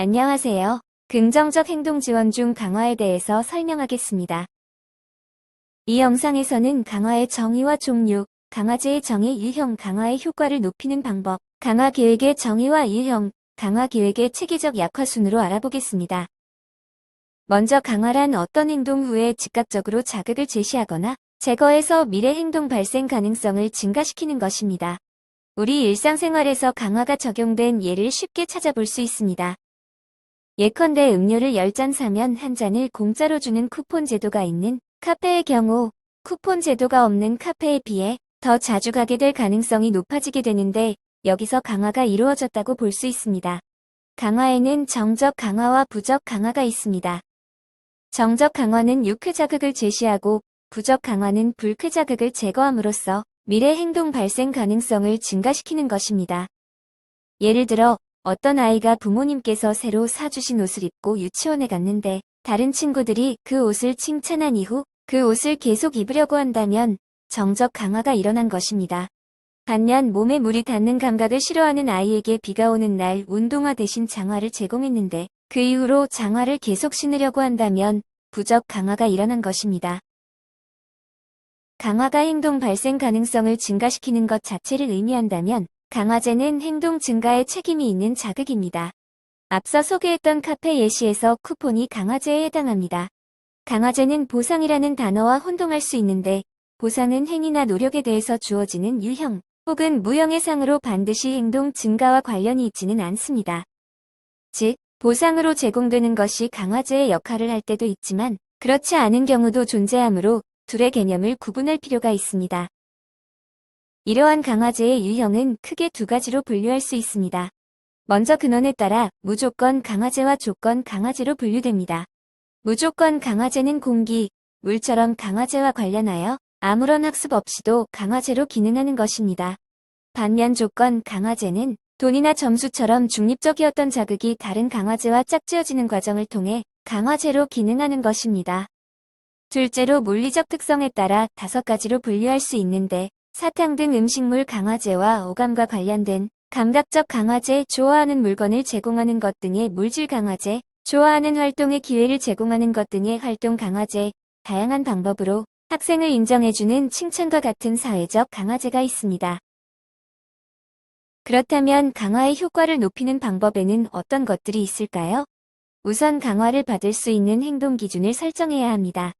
안녕하세요. 긍정적 행동 지원 중 강화에 대해서 설명하겠습니다. 이 영상에서는 강화의 정의와 종류, 강화제의 정의 유형 강화의 효과를 높이는 방법, 강화 계획의 정의와 유형, 강화 계획의 체계적 약화 순으로 알아보겠습니다. 먼저 강화란 어떤 행동 후에 즉각적으로 자극을 제시하거나 제거해서 미래 행동 발생 가능성을 증가시키는 것입니다. 우리 일상생활에서 강화가 적용된 예를 쉽게 찾아볼 수 있습니다. 예컨대 음료를 10잔 사면 한 잔을 공짜로 주는 쿠폰 제도가 있는 카페의 경우 쿠폰 제도가 없는 카페에 비해 더 자주 가게 될 가능성이 높아지게 되는데 여기서 강화가 이루어졌다고 볼 수 있습니다. 강화에는 정적 강화와 부적 강화가 있습니다. 정적 강화는 육회 자극을 제시하고 부적 강화는 불쾌 자극을 제거함으로써 미래 행동 발생 가능성을 증가시키는 것입니다. 예를 들어 어떤 아이가 부모님께서 새로 사주신 옷을 입고 유치원에 갔는데 다른 친구들이 그 옷을 칭찬한 이후 그 옷을 계속 입으려고 한다면 정적 강화가 일어난 것입니다. 반면 몸에 물이 닿는 감각을 싫어하는 아이에게 비가 오는 날 운동화 대신 장화를 제공했는데 그 이후로 장화를 계속 신으려고 한다면 부적 강화가 일어난 것입니다. 강화가 행동 발생 가능성을 증가시키는 것 자체를 의미한다면 강화제는 행동 증가에 책임이 있는 자극입니다. 앞서 소개했던 카페 예시에서 쿠폰이 강화제에 해당합니다. 강화제는 보상이라는 단어와 혼동할 수 있는데 보상은 행위나 노력에 대해서 주어지는 유형 혹은 무형의 상으로 반드시 행동 증가와 관련이 있지는 않습니다. 즉, 보상으로 제공되는 것이 강화제의 역할을 할 때도 있지만 그렇지 않은 경우도 존재하므로 둘의 개념을 구분할 필요가 있습니다. 이러한 강화제의 유형은 크게 두 가지로 분류할 수 있습니다. 먼저 근원에 따라 무조건 강화제와 조건 강화제로 분류됩니다. 무조건 강화제는 공기, 물처럼 강화제와 관련하여 아무런 학습 없이도 강화제로 기능하는 것입니다. 반면 조건 강화제는 돈이나 점수처럼 중립적이었던 자극이 다른 강화제와 짝지어지는 과정을 통해 강화제로 기능하는 것입니다. 둘째로 물리적 특성에 따라 다섯 가지로 분류할 수 있는데 사탕 등 음식물 강화제와 오감과 관련된 감각적 강화제, 좋아하는 물건을 제공하는 것 등의 물질 강화제, 좋아하는 활동의 기회를 제공하는 것 등의 활동 강화제, 다양한 방법으로 학생을 인정해주는 칭찬과 같은 사회적 강화제가 있습니다. 그렇다면 강화의 효과를 높이는 방법에는 어떤 것들이 있을까요? 우선 강화를 받을 수 있는 행동 기준을 설정해야 합니다.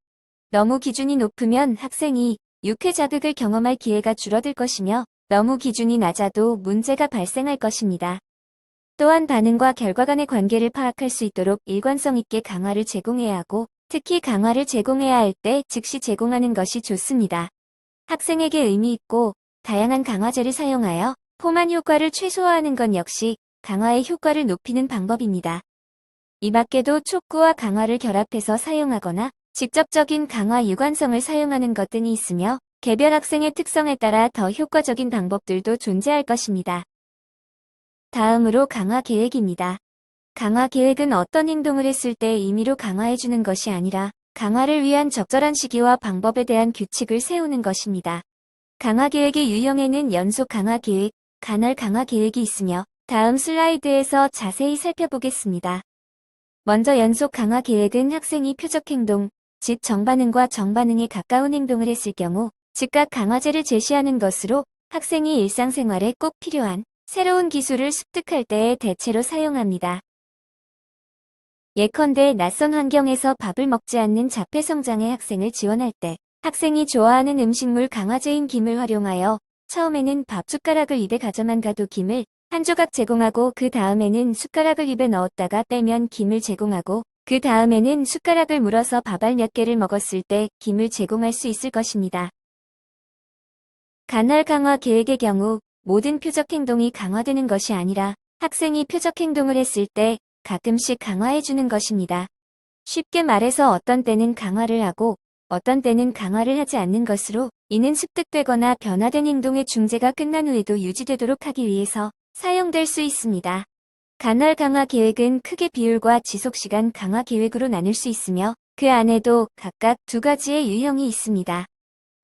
너무 기준이 높으면 학생이 육회 자극을 경험할 기회가 줄어들 것이며 너무 기준이 낮아도 문제가 발생할 것입니다. 또한 반응과 결과 간의 관계를 파악할 수 있도록 일관성 있게 강화를 제공해야 하고 특히 강화를 제공해야 할 때 즉시 제공하는 것이 좋습니다. 학생에게 의미 있고 다양한 강화제를 사용하여 포만 효과를 최소화하는 건 역시 강화의 효과를 높이는 방법입니다. 이 밖에도 촉구와 강화를 결합해서 사용하거나 직접적인 강화 유관성을 사용하는 것 등이 있으며 개별 학생의 특성에 따라 더 효과적인 방법들도 존재할 것입니다. 다음으로 강화 계획입니다. 강화 계획은 어떤 행동을 했을 때 임의로 강화해주는 것이 아니라 강화를 위한 적절한 시기와 방법에 대한 규칙을 세우는 것입니다. 강화 계획의 유형에는 연속 강화 계획, 간헐 강화 계획이 있으며 다음 슬라이드에서 자세히 살펴보겠습니다. 먼저 연속 강화 계획은 학생이 표적 행동, 즉 정반응과 정반응에 가까운 행동을 했을 경우 즉각 강화제를 제시하는 것으로 학생이 일상생활에 꼭 필요한 새로운 기술을 습득할 때에 대체로 사용합니다. 예컨대 낯선 환경에서 밥을 먹지 않는 자폐 성장의 학생을 지원할 때 학생이 좋아하는 음식물 강화제인 김을 활용하여 처음에는 밥 숟가락을 입에 가져만 가도 김을 한 조각 제공하고 그 다음에는 숟가락을 입에 넣었다가 빼면 김을 제공하고 그 다음에는 숟가락을 물어서 밥알 몇 개를 먹었을 때 김을 제공할 수 있을 것입니다. 간헐 강화 계획의 경우 모든 표적 행동이 강화되는 것이 아니라 학생이 표적 행동을 했을 때 가끔씩 강화해주는 것입니다. 쉽게 말해서 어떤 때는 강화를 하고 어떤 때는 강화를 하지 않는 것으로 이는 습득되거나 변화된 행동의 중재가 끝난 후에도 유지되도록 하기 위해서 사용될 수 있습니다. 간헐 강화 계획은 크게 비율과 지속시간 강화 계획으로 나눌 수 있으며 그 안에도 각각 두 가지의 유형이 있습니다.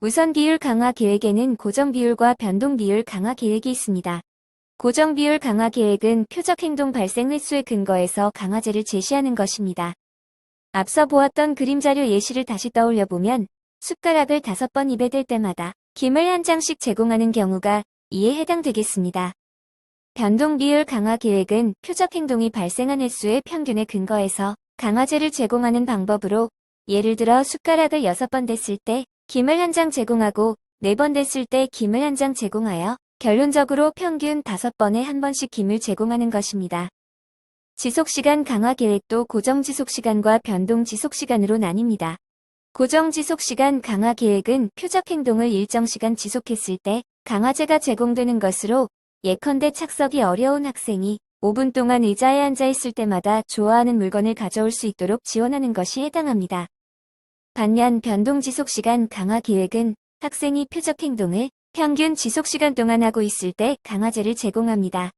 우선 비율 강화 계획에는 고정 비율과 변동 비율 강화 계획이 있습니다. 고정 비율 강화 계획은 표적 행동 발생 횟수에 근거해서 강화제를 제시하는 것입니다. 앞서 보았던 그림 자료 예시를 다시 떠올려 보면 숟가락을 다섯 번 입에 댈 때마다 김을 한 장씩 제공하는 경우가 이에 해당되겠습니다. 변동 비율 강화 계획은 표적 행동이 발생한 횟수의 평균에 근거해서 강화제를 제공하는 방법으로 예를 들어 숟가락을 여섯 번 댔을 때 김을 한 장 제공하고 네번 댔을 때 김을 한 장 제공하여 결론적으로 평균 다섯 번에 한 번씩 김을 제공하는 것입니다. 지속시간 강화 계획도 고정 지속시간과 변동 지속시간으로 나뉩니다. 고정 지속시간 강화 계획은 표적 행동을 일정 시간 지속했을 때 강화제가 제공되는 것으로 예컨대 착석이 어려운 학생이 5분 동안 의자에 앉아 있을 때마다 좋아하는 물건을 가져올 수 있도록 지원하는 것이 해당합니다. 반면 변동 지속시간 강화 계획은 학생이 표적 행동을 평균 지속시간 동안 하고 있을 때 강화제를 제공합니다.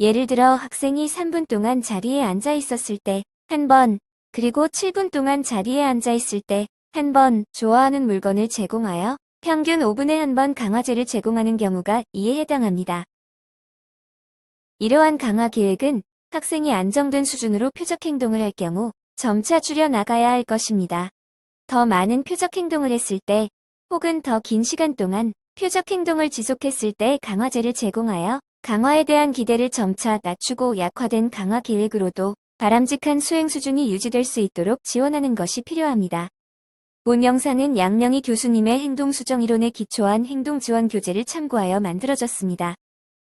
예를 들어 학생이 3분 동안 자리에 앉아 있었을 때 한 번, 그리고 7분 동안 자리에 앉아 있을 때 한 번 좋아하는 물건을 제공하여 평균 5분에 한 번 강화제를 제공하는 경우가 이에 해당합니다. 이러한 강화 계획은 학생이 안정된 수준으로 표적 행동을 할 경우 점차 줄여 나가야 할 것입니다. 더 많은 표적 행동을 했을 때 혹은 더 긴 시간 동안 표적 행동을 지속했을 때 강화제를 제공하여 강화에 대한 기대를 점차 낮추고 약화된 강화 계획으로도 바람직한 수행 수준이 유지될 수 있도록 지원하는 것이 필요합니다. 본 영상은 양명희 교수님의 행동수정 이론에 기초한 행동지원 교재를 참고하여 만들어졌습니다.